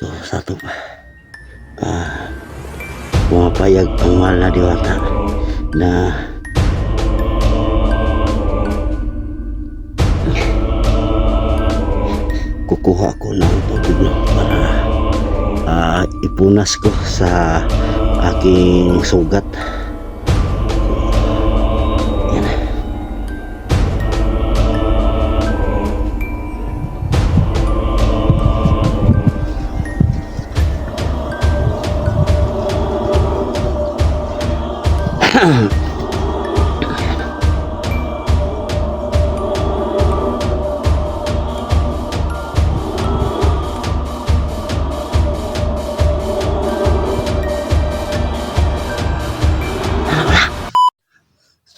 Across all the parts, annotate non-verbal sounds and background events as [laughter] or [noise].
So, sa ito ah, pumapayag ang mahal na diwata na kukuha ko ng tubig para ah, ipunas ko sa aking sugat.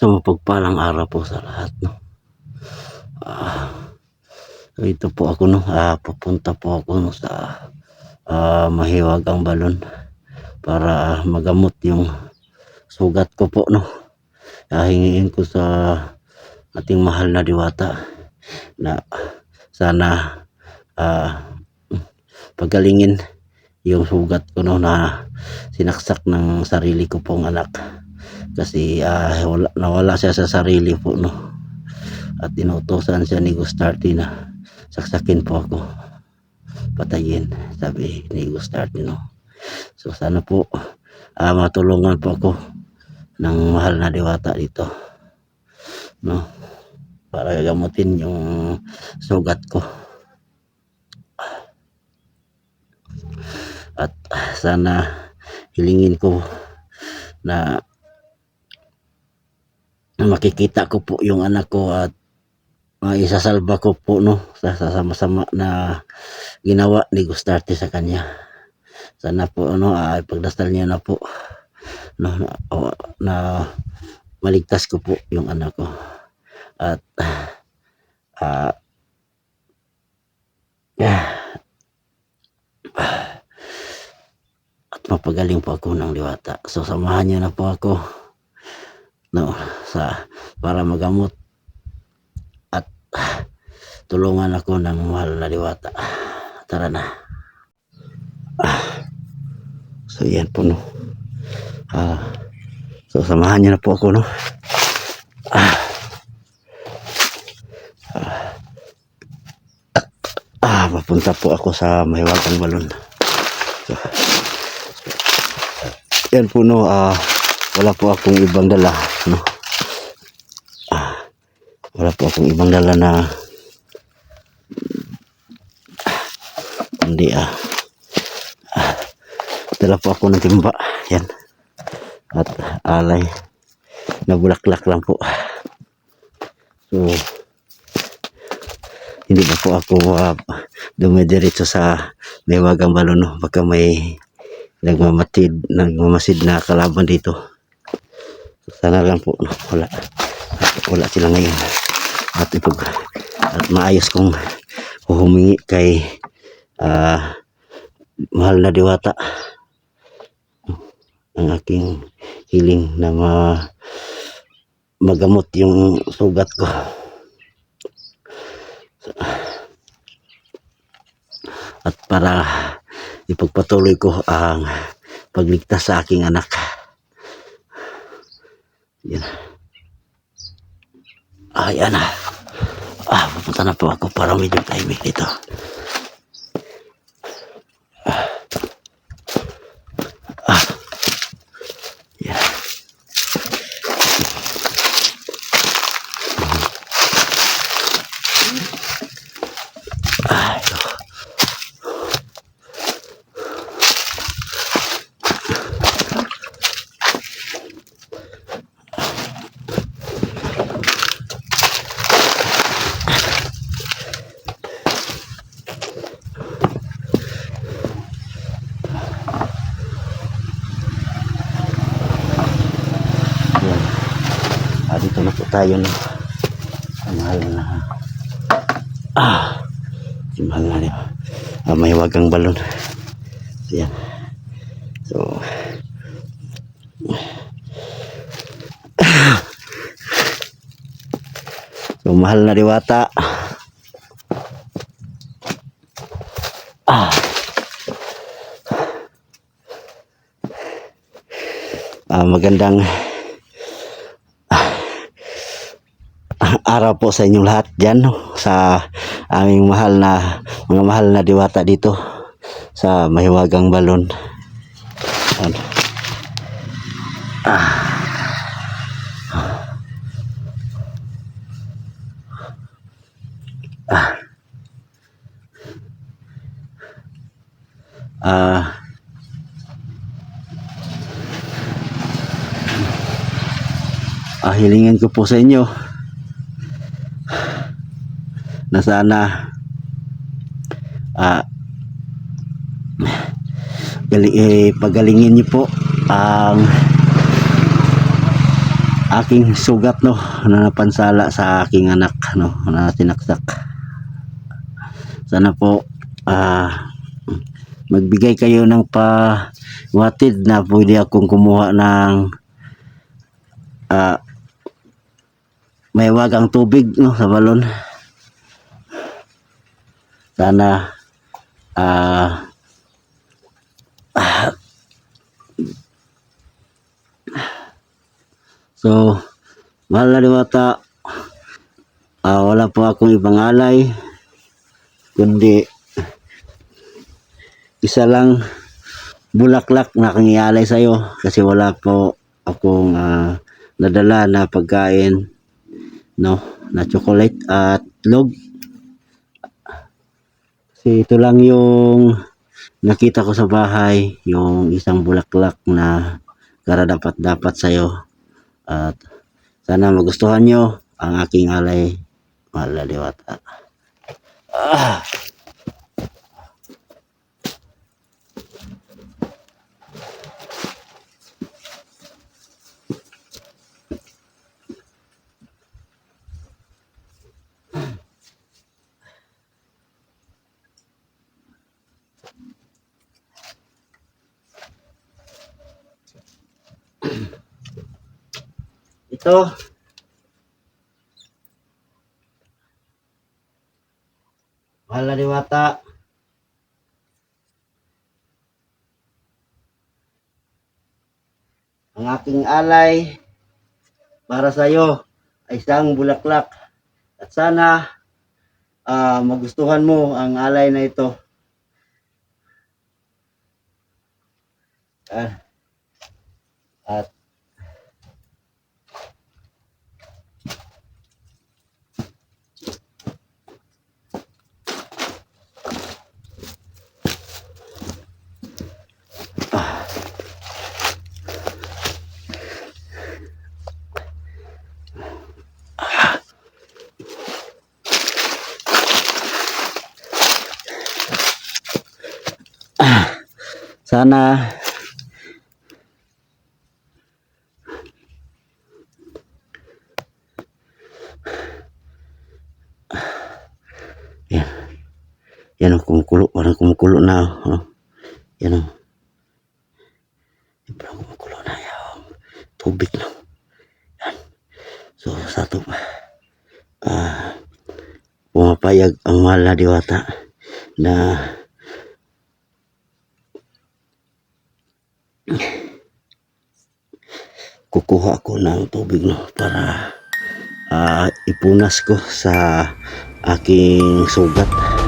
So, pagpalang araw po sa lahat, no? Ah, ito po ako, no? Ah, papunta po ako, no, sa ah, mahiwag ang balon para magamot yung sugat ko po, no? Ah, hingiin ko sa ating mahal na diwata na sana ah, pagalingin yung sugat ko, no, na sinaksak ng sarili ko pong anak kasi ah, wala, nawala siya sa sarili po no? At inutosan siya ni Gustarte na saksakin po ako. Patayin sabi ni Gustarte no? So sana po ah, matulungan po ako ng mahal na diwata dito no? Para gamutin yung sugat ko. At sana hilingin ko na makikita ko po yung anak ko at maisasalba ko po no sa sa sama-sama na ginawa ni Gustarte sa kanya. Sana po ano ay pagdasal niya na po no na, o- na maligtas ko po yung anak ko. At ah at mapagaling po ako ng liwata. So samahan niyo na po ako no sa para magamot. At ah, tulungan ako ng mahal na diwata. Tara na. Ah, so yan po no. Ah, so samahan niyo na po ako no. Ah, ah, papunta po ako sa mahiwagang balon. So, yan po no. Ah, wala po akong ibang dala no? Ah, wala po akong ibang dala na hindi ah, ah dala po ako ng timba yan at alay na bulaklak lang po. So hindi ba po ako uh, dumidiretso sa may wagang balon no? Baka may nagmamatid nagmamasid na kalaban dito sana lang po no, wala. Wala sila ngayon. At ipag at maayos kong humingi kay ah, mahal na diwata. Ang aking hiling na ma, magamot yung sugat ko. At para ipagpatuloy ko ang pagligtas sa aking anak yan. Ah yan ah pupunta na po ako para medyo tahimik dito tayo ng mahal na ah mahal na diba ah, may wagang balon. So yan so so mahal na diwata ah. Ah magandang araw po sa inyong lahat dyan sa aming mahal na mga mahal na diwata dito sa Mahiwagang Balon. Ayan. Ah. Ah, hilingin ko po sa inyo na sana ah gali, eh, pagalingin niyo po ang aking sugat no na napansala sa aking anak no na tinaksak. Sana po ah magbigay kayo ng pawatid na pwede akong kumuha ng ah may wagang tubig no sa balon sana ah [sighs] so mahal na diwata ah, wala po akong ibang alay kundi isa lang bulaklak na aking ialay sa'yo kasi wala po akong ah, nadala na pagkain no na chocolate at log kasi ito lang yung nakita ko sa bahay yung isang bulaklak na kara dapat sa'yo at sana magustuhan nyo ang aking alay diwata ah. Ito. Mahal na diwata. Ang aking alay para sa iyo ay isang bulaklak. At sana ah, magustuhan mo ang alay na ito. Ah, at sana. Yan yan ang kumukulo parang kumukulo na oh. yan ang yan parang kumukulo na yan tubig na yan so sa ito ah pumapayag ang mahal na diwata na kukuha ako ng tubig no para ah, ipunas ko sa aking sugat.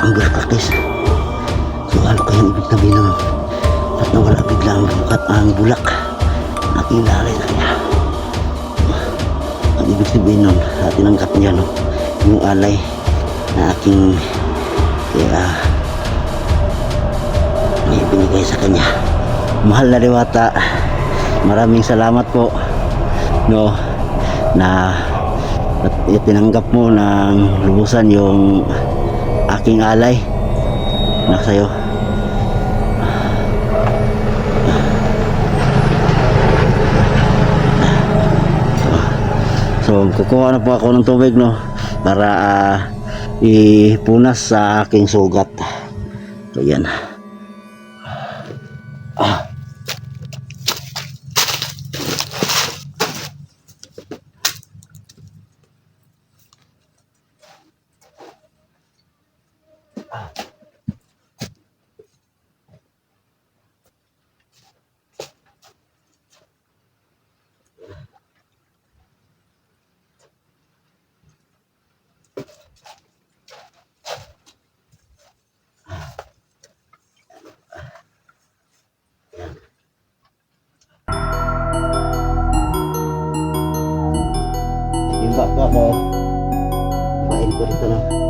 Ang bulaklak guys. So ano kayang ibig sabihin ng at nawala bigla ang bukat ang bulak. Aking lalay na niya. Ang ibig sabihin nun, at tinangkat niya no, yung alay na aking kaya may binigay sa kanya. Mahal na diwata, maraming salamat po no na at tinanggap mo ng lubusan yung aking alay na sa'yo. So kukuha na po ako ng tubig no para uh, ipunas sa aking sugat. So yan. Ah. back ako. Kain ko rito na.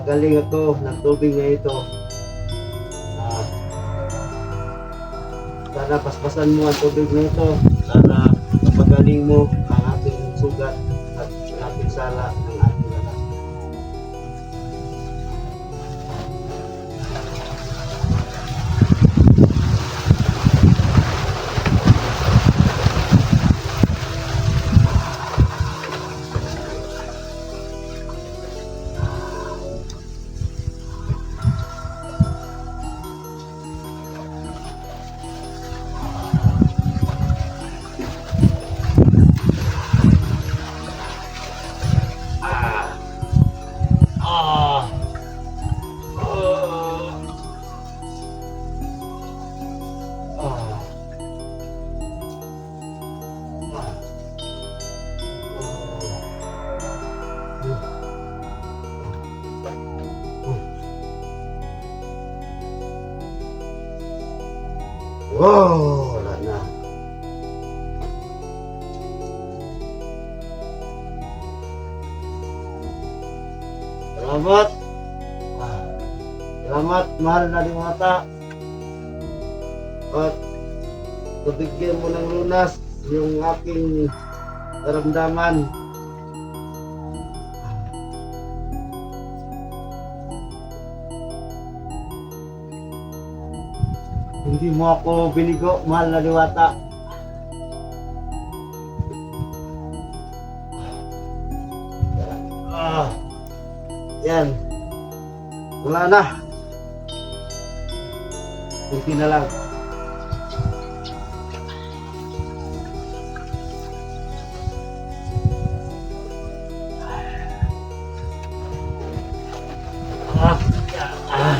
Pagaling ako ng tubig na ito. Uh, sana paspasan mo ang tubig na ito. Sana pagaling mo ang ating sugat at ating sala. mahal na liwata at pabigyan mo ng lunas yung aking karamdaman hindi mo ako binigo mahal na liwata ah, Yan. Wala na. Kunti na lang. Ah, ah.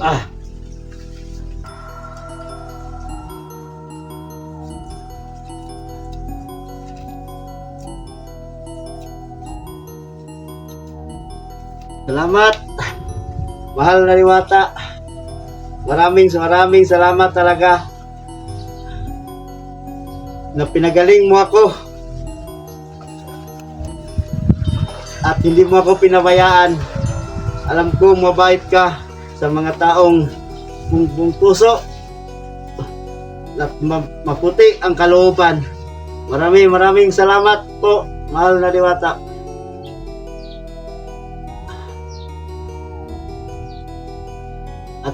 Ah. Salamat. Mahal na liwata. Maraming maraming salamat talaga. Na pinagaling mo ako. At hindi mo ako pinabayaan. Alam ko mabait ka sa mga taong buong puso at ma- maputi ang kalooban. Maraming maraming salamat po, mahal na diwata.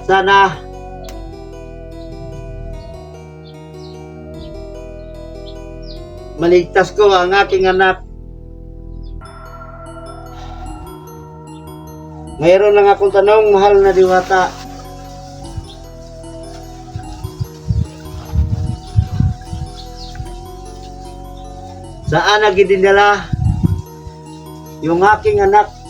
Sana maligtas ko ang aking anak. Mayroon lang akong tanong, mahal na diwata. Saan na gidinala yung aking anak?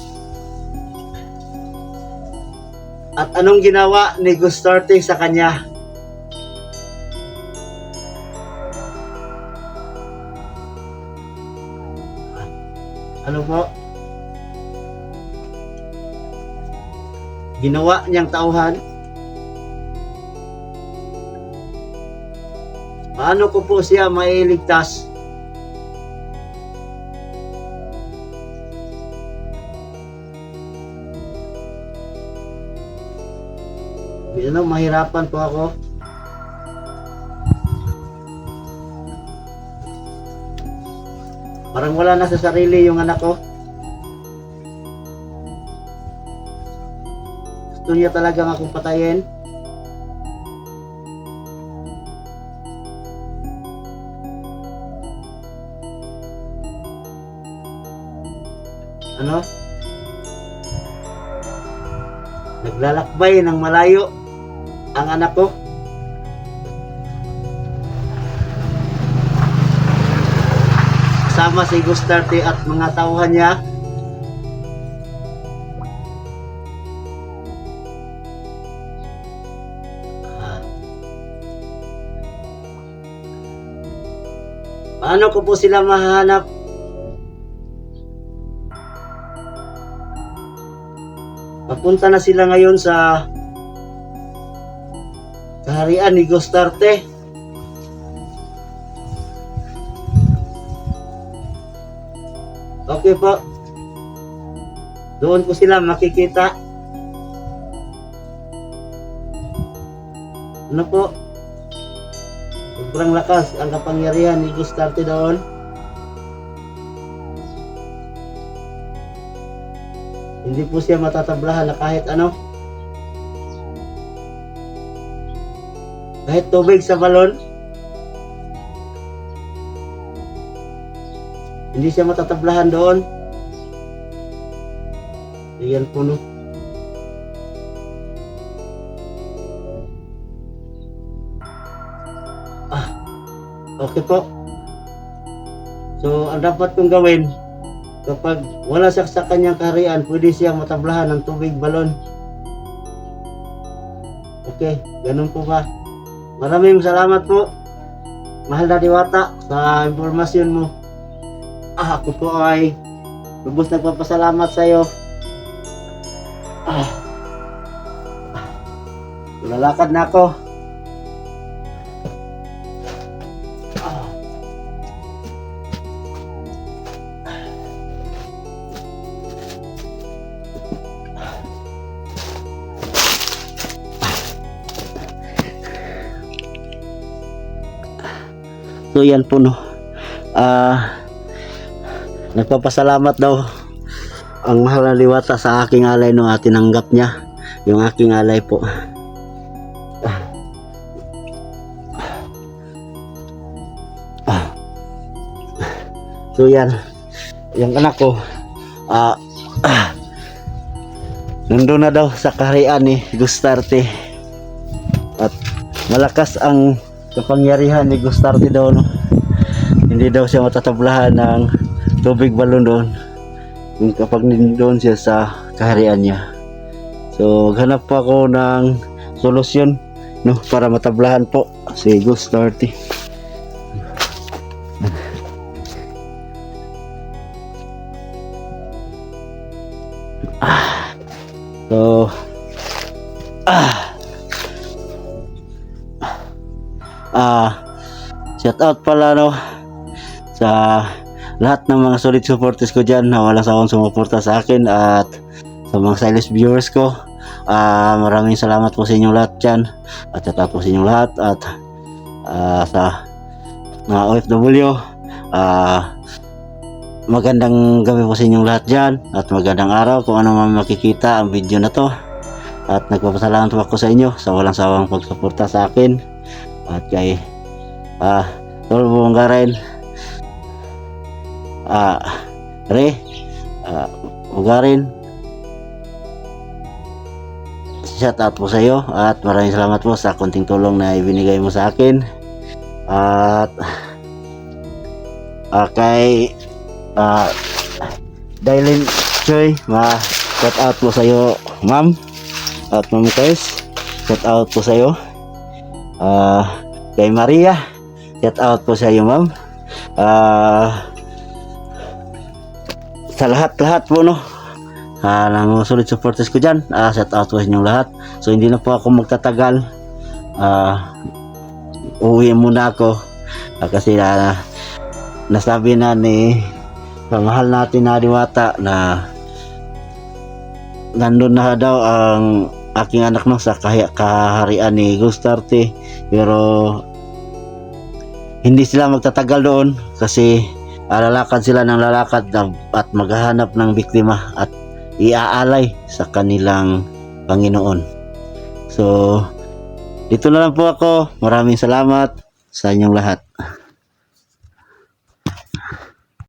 At anong ginawa ni Gustarte sa kanya? Ano po? Ginawa niyang tauhan? Paano ko po siya mailigtas? Yan ang mahirapan po ako. Parang wala na sa sarili yung anak ko. Gusto niya talagang akong patayin. Ano? Naglalakbay ng malayo ang anak ko. Kasama si Gustarte at mga tauhan niya. Paano ko po sila mahanap? Papunta na sila ngayon sa kaharian ni Gustarte. Okay po. Doon ko sila makikita. Ano po? Sobrang lakas ang kapangyarihan ni Gustarte doon. Hindi po siya matatablahan na kahit ano. Kahit tubig sa balon. Hindi siya matatablahan doon. Iyan po no. Ah, okay po. So, ang dapat kong gawin, kapag wala siya sa kanyang kaharian, pwede siyang matablahan ng tubig balon. Okay, ganun po ba? Maraming salamat po. Mahal na diwata sa impormasyon mo. Ah, ako po ay lubos nagpapasalamat sa iyo. Ah. Lalakad na ako. So yan po no. Ah nagpapasalamat daw ang mahal na liwata sa aking alay no at tinanggap niya yung aking alay po. So yan, yung anak ko, ah, ah, nandun na daw sa kaharian ni Gustarte. At malakas ang kapangyarihan ni Gustarte daw. No? Hindi daw siya matatablahan ng tubig balon doon. Kung kapag nandun siya sa kaharian niya. So, hanap po ako ng solusyon no, para matablahan po si Gustarte. Out pala no sa lahat ng mga solid supporters ko dyan na wala sa akong sumuporta sa akin at sa mga silent viewers ko. Ah, maraming salamat po sa inyong lahat dyan at shout out po sa inyong lahat at ah, sa mga OFW. Ah, magandang gabi po sa inyong lahat dyan at magandang araw kung ano man makikita ang video na to at nagpapasalamat po ako sa inyo sa walang sawang pagsuporta sa akin at kay ah Tol Bungaren ah Re. Ah Bungaren shout out po sa iyo at maraming salamat po sa konting tulong na ibinigay mo sa akin. At ah, kay ah Dailin Choy ma shout out po sa iyo ma'am at ma'am guys shout out po sa iyo. Ah kay Maria shout out po sa iyo ma'am. Ah sa lahat-lahat po no? Ah ng mga solid supporters ko dyan ah shout out po sa inyong lahat. So hindi na po ako magtatagal. Ah uwi muna ako. Ah, kasi ah, nasabi na ni pamahal natin na diwata na nandun na daw ang aking anak no sa kah- kaharian ni Gustarte. Pero hindi sila magtatagal doon kasi lalakad sila ng lalakad at maghahanap ng biktima at iaalay sa kanilang Panginoon. So, dito na lang po ako. Maraming salamat sa inyong lahat.